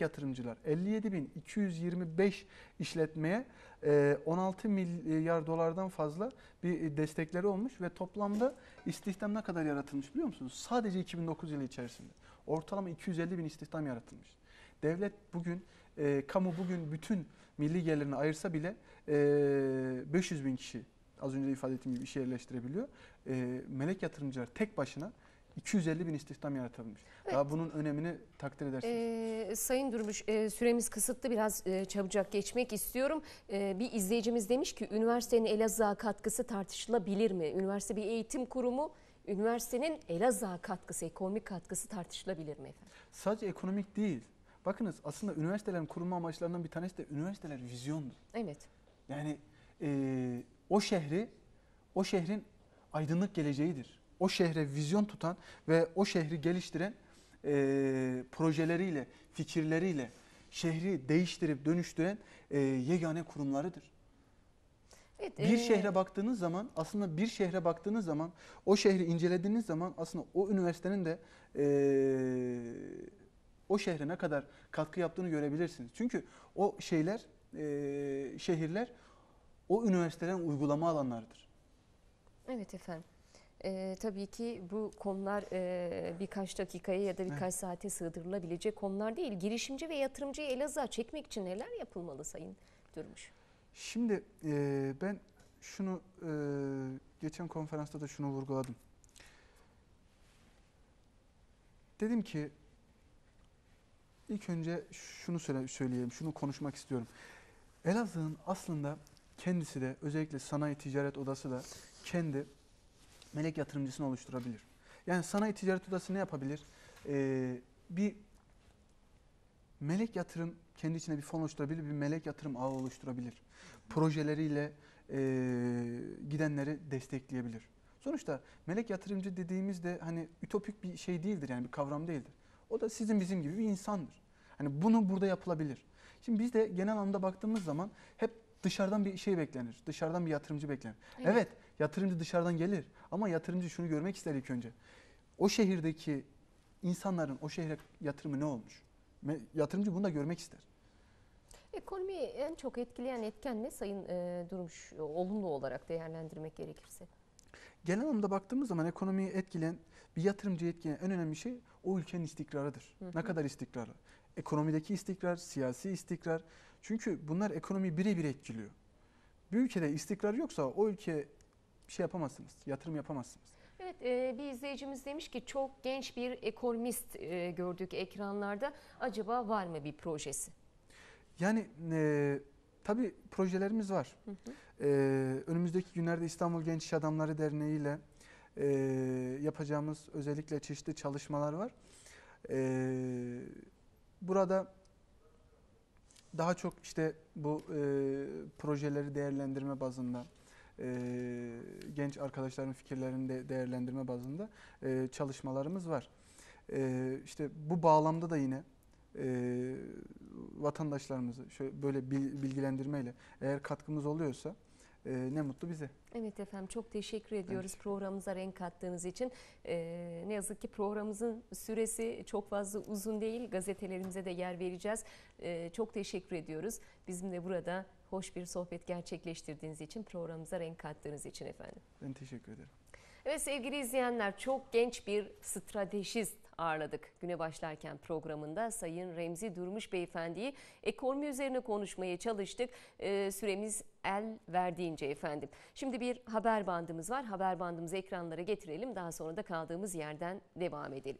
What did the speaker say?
yatırımcılar 57.225 işletmeye e, 16 milyar dolardan fazla bir destekleri olmuş ve toplamda istihdam ne kadar yaratılmış biliyor musunuz? Sadece 2009 yılı içerisinde ortalama 250 bin istihdam yaratılmış. Devlet bugün, e, kamu bugün bütün milli gelirini ayırsa bile e, 500 bin kişi az önce de ifade ettiğim gibi işe yerleştirebiliyor. E, melek yatırımcılar tek başına 250 bin istihdam yaratabilmiş. Evet. Daha bunun önemini takdir edersiniz. Ee, Sayın Durmuş e, süremiz kısıtlı biraz e, çabucak geçmek istiyorum. E, bir izleyicimiz demiş ki üniversitenin Elazığ'a katkısı tartışılabilir mi? Üniversite bir eğitim kurumu. Üniversitenin Elazığ'a katkısı, ekonomik katkısı tartışılabilir mi efendim? Sadece ekonomik değil. Bakınız aslında üniversitelerin kurulma amaçlarından bir tanesi de üniversiteler vizyondur. Evet. Yani e, o şehri, o şehrin aydınlık geleceğidir. O şehre vizyon tutan ve o şehri geliştiren e, projeleriyle, fikirleriyle şehri değiştirip dönüştüren e, yegane kurumlarıdır. evet Bir e, şehre baktığınız zaman aslında bir şehre baktığınız zaman o şehri incelediğiniz zaman aslında o üniversitenin de eee, o şehre ne kadar katkı yaptığını görebilirsiniz. Çünkü o şeyler eee, şehirler o üniversitelerin uygulama alanlarıdır. Evet efendim. Ee, tabii ki bu konular e, birkaç dakikaya ya da birkaç Evet. saate sığdırılabilecek konular değil. Girişimci ve yatırımcıyı Elazığ'a çekmek için neler yapılmalı Sayın Durmuş? Şimdi eee, ben şunu eee, geçen konferansta da şunu vurguladım. Dedim ki ilk önce şunu söyle, söyleyeyim, şunu konuşmak istiyorum. Elazığ'ın aslında kendisi de özellikle sanayi ticaret odası da kendi melek yatırımcısını oluşturabilir. Yani sanayi ticaret odası ne yapabilir? Ee, bir melek yatırım kendi içine bir fon oluşturabilir, bir melek yatırım ağı oluşturabilir. Projeleriyle e, gidenleri destekleyebilir. Sonuçta melek yatırımcı dediğimizde hani ütopik bir şey değildir yani bir kavram değildir. O da sizin bizim gibi bir insandır. Hani bunu burada yapılabilir. Şimdi biz de genel anlamda baktığımız zaman hep dışarıdan bir şey beklenir. Dışarıdan bir yatırımcı beklenir. Evet. Evet, yatırımcı dışarıdan gelir ama yatırımcı şunu görmek ister ilk önce. O şehirdeki insanların o şehre yatırımı ne olmuş? Yatırımcı bunu da görmek ister. Ekonomiyi en çok etkileyen etken ne Sayın e, Durmuş olumlu olarak değerlendirmek gerekirse? Genel anlamda baktığımız zaman ekonomiyi etkileyen, bir yatırımcıyı etkileyen en önemli şey o ülkenin istikrarıdır. Hı hı. Ne kadar istikrarı? Ekonomideki istikrar, siyasi istikrar. Çünkü bunlar ekonomiyi birebir etkiliyor. Bir ülkede istikrar yoksa o bir şey yapamazsınız, yatırım yapamazsınız. Evet e, bir izleyicimiz demiş ki çok genç bir ekonomist e, gördük ekranlarda. Acaba var mı bir projesi? Yani e, tabii projelerimiz var. Hı hı. E, önümüzdeki günlerde İstanbul Genç İş Adamları Derneği ile e, yapacağımız özellikle çeşitli çalışmalar var. E, burada daha çok işte bu e, projeleri değerlendirme bazında, e, genç arkadaşların fikirlerini de değerlendirme bazında e, çalışmalarımız var. E, işte bu bağlamda da yine e, vatandaşlarımızı şöyle böyle bil- bilgilendirmeyle eğer katkımız oluyorsa e, ne mutlu bize. Evet efendim çok teşekkür ediyoruz programımıza renk kattığınız için. Ee, ne yazık ki programımızın süresi çok fazla uzun değil. Gazetelerimize de yer vereceğiz. Ee, çok teşekkür ediyoruz. Bizimle burada hoş bir sohbet gerçekleştirdiğiniz için, programımıza renk kattığınız için efendim. Ben teşekkür ederim. Evet sevgili izleyenler çok genç bir stratejist ağırladık güne başlarken programında Sayın Remzi Durmuş Beyefendi'yi ekonomi üzerine konuşmaya çalıştık. Ee, süremiz el verdiğince efendim. Şimdi bir haber bandımız var. Haber bandımızı ekranlara getirelim. Daha sonra da kaldığımız yerden devam edelim.